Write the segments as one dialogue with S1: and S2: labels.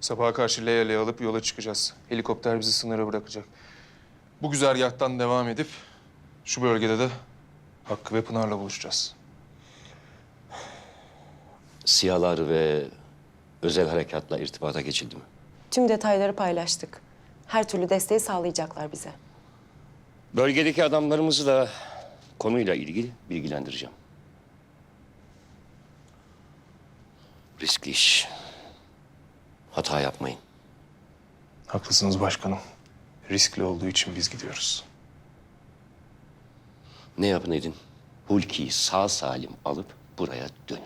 S1: Sabaha karşı Leya'yı alıp yola çıkacağız. Helikopter bizi sınıra bırakacak. Bu güzergahtan devam edip şu bölgede de Hakkı ve Pınar'la buluşacağız.
S2: Siyalar ve özel harekatla irtibata geçildi mi?
S3: Tüm detayları paylaştık. Her türlü desteği sağlayacaklar bize.
S2: Bölgedeki adamlarımızı da konuyla ilgili bilgilendireceğim. Riskli iş. Hata yapmayın.
S1: Haklısınız başkanım. Riskli olduğu için biz gidiyoruz.
S2: Ne yapın edin? Hulki'yi sağ salim alıp buraya dönün.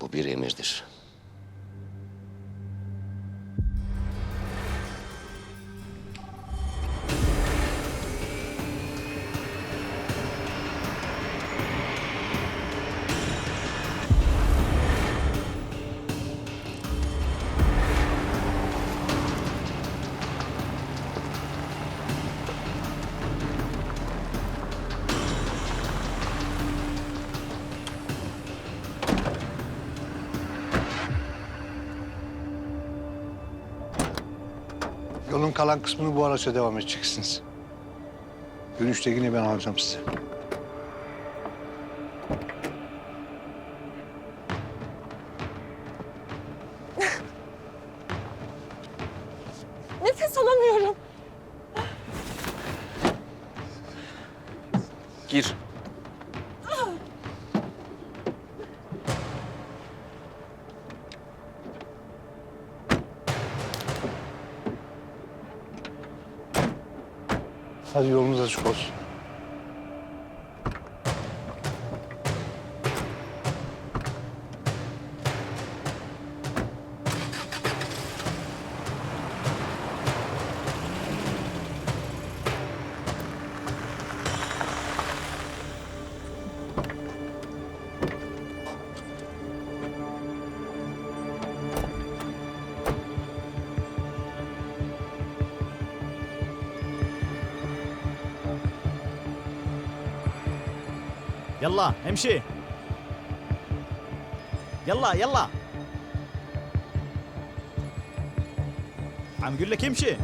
S2: Bu bir emirdir.
S4: Kalan kısmını bu araçla devam edeceksiniz. Dönüşte yine ben alacağım sizi.
S3: Nefes alamıyorum.
S1: Gir.
S4: Hadi yolunuz açık olsun.
S5: يلا امشي يلا يلا عم اقول لك امشي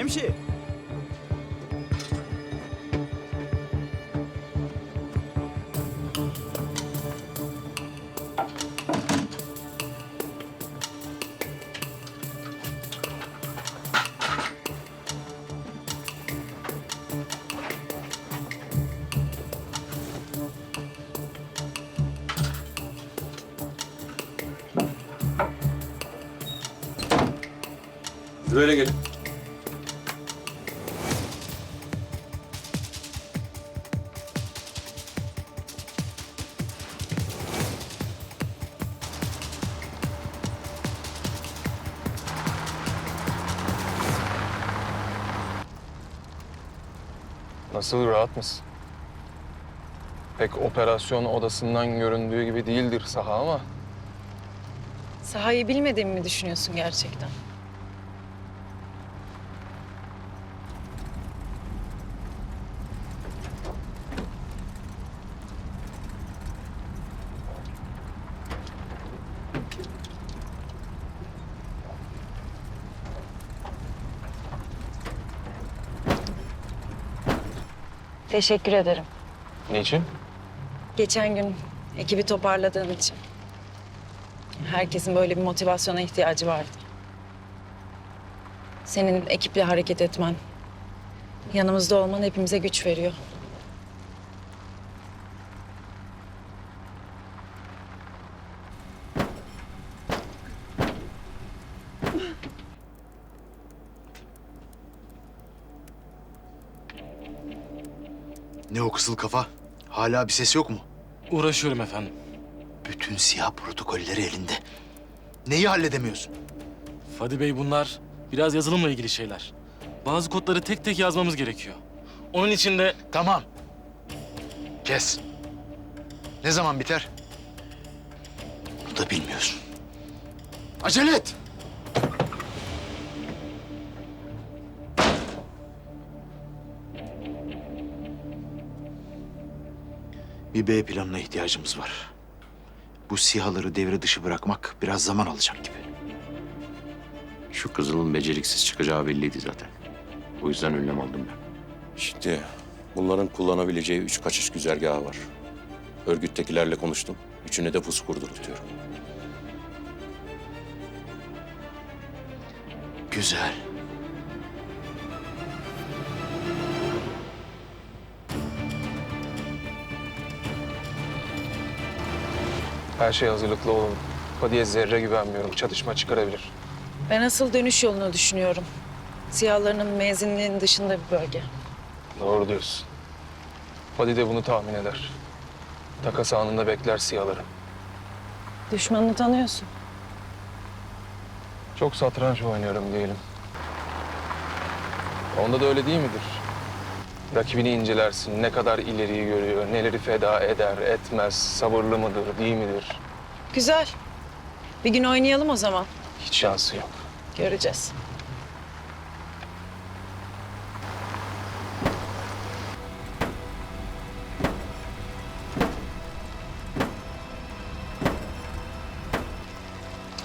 S5: امشي
S1: Böyle gelin. Nasıl rahat mısın? Pek operasyon odasından göründüğü gibi değildir saha ama
S6: Sahayı bilmediğimi mi düşünüyorsun gerçekten? Teşekkür ederim.
S1: niçin?
S6: Geçen gün ekibi toparladığın için. Herkesin böyle bir motivasyona ihtiyacı vardı. Senin ekiple hareket etmen, yanımızda olman hepimize güç veriyor.
S7: Ne o kızıl kafa? Hala bir ses yok mu?
S8: Uğraşıyorum efendim.
S7: Bütün siyah protokolleri elinde. Neyi halledemiyorsun?
S8: Fadi Bey bunlar biraz yazılımla ilgili şeyler. Bazı kodları tek tek yazmamız gerekiyor. Onun için de
S7: Tamam. Kes. Ne zaman biter? Bunu da bilmiyorsun. Acele et. Bir B planına ihtiyacımız var. bu sihaları devre dışı bırakmak biraz zaman alacak gibi.
S2: Şu kızılın beceriksiz çıkacağı belliydi zaten. O yüzden önlem aldım ben. Şimdi bunların kullanabileceği üç kaçış güzergahı var. Örgüttekilerle konuştum. Üçüne de pusu kurdurtuyorum.
S7: Güzel.
S1: Her şey hazırlıklı olalım. Fadiye zerre güvenmiyorum. Çatışma çıkarabilir.
S6: Ben asıl dönüş yolunu düşünüyorum. Siyahlarının menzinliğinin dışında bir bölge.
S1: Doğru diyorsun. Fadi de bunu tahmin eder. Takas anında bekler siyaları.
S6: Düşmanını tanıyorsun.
S1: Çok satranç oynuyorum diyelim. Onda da öyle değil midir? Rakibini incelersin, ne kadar ileriyi görüyor, neleri feda eder, etmez, sabırlı mıdır, değil midir?
S6: Güzel. Bir gün oynayalım o zaman.
S1: Hiç şansı yok.
S6: Göreceğiz.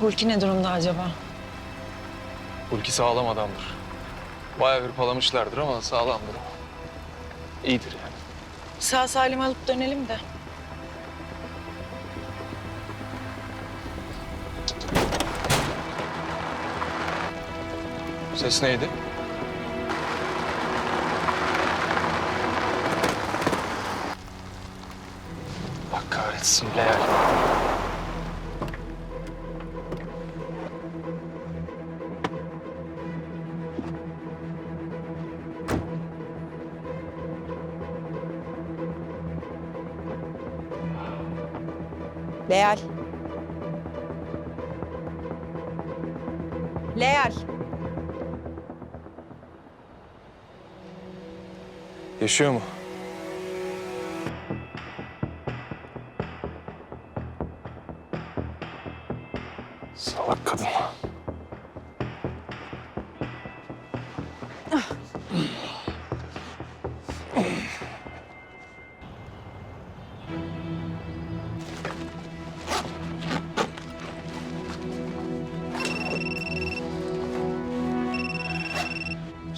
S6: Hulki ne durumda acaba?
S1: Hulki sağlam adamdır. Bayağı hırpalamışlardır ama sağlamdır. İyidir yani.
S6: Sağ salim alıp dönelim de.
S1: Ses neydi? Allah kahretsin Leal.
S3: Leal. Leal.
S1: Yaşıyor mu? Salak kadın.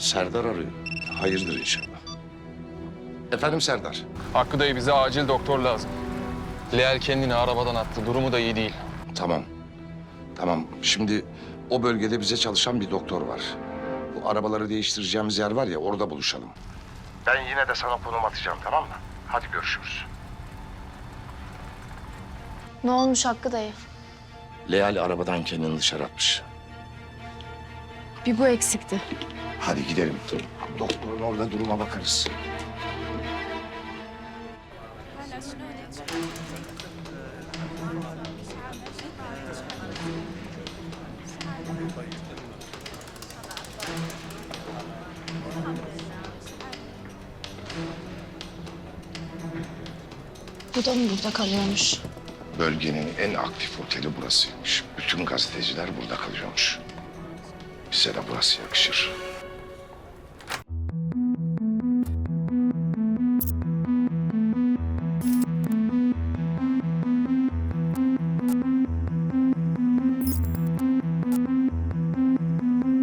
S9: Serdar arıyor. Hayırdır inşallah. Efendim Serdar.
S1: Hakkı dayı bize acil doktor lazım. Leal kendini arabadan attı. Durumu da iyi değil.
S9: Tamam. Tamam. Şimdi o bölgede bize çalışan bir doktor var. Bu arabaları değiştireceğimiz yer var ya orada buluşalım. Ben yine de sana konum atacağım tamam mı? Hadi görüşürüz.
S10: Ne olmuş Hakkı dayı?
S9: Leal arabadan kendini dışarı atmış.
S10: Bir bu eksikti.
S9: Hadi gidelim. Doktorun orada duruma bakarız.
S10: Bu da mı burada kalıyormuş?
S9: Bölgenin en aktif oteli burasıymış. Bütün gazeteciler burada kalıyormuş. Bize de burası yakışır.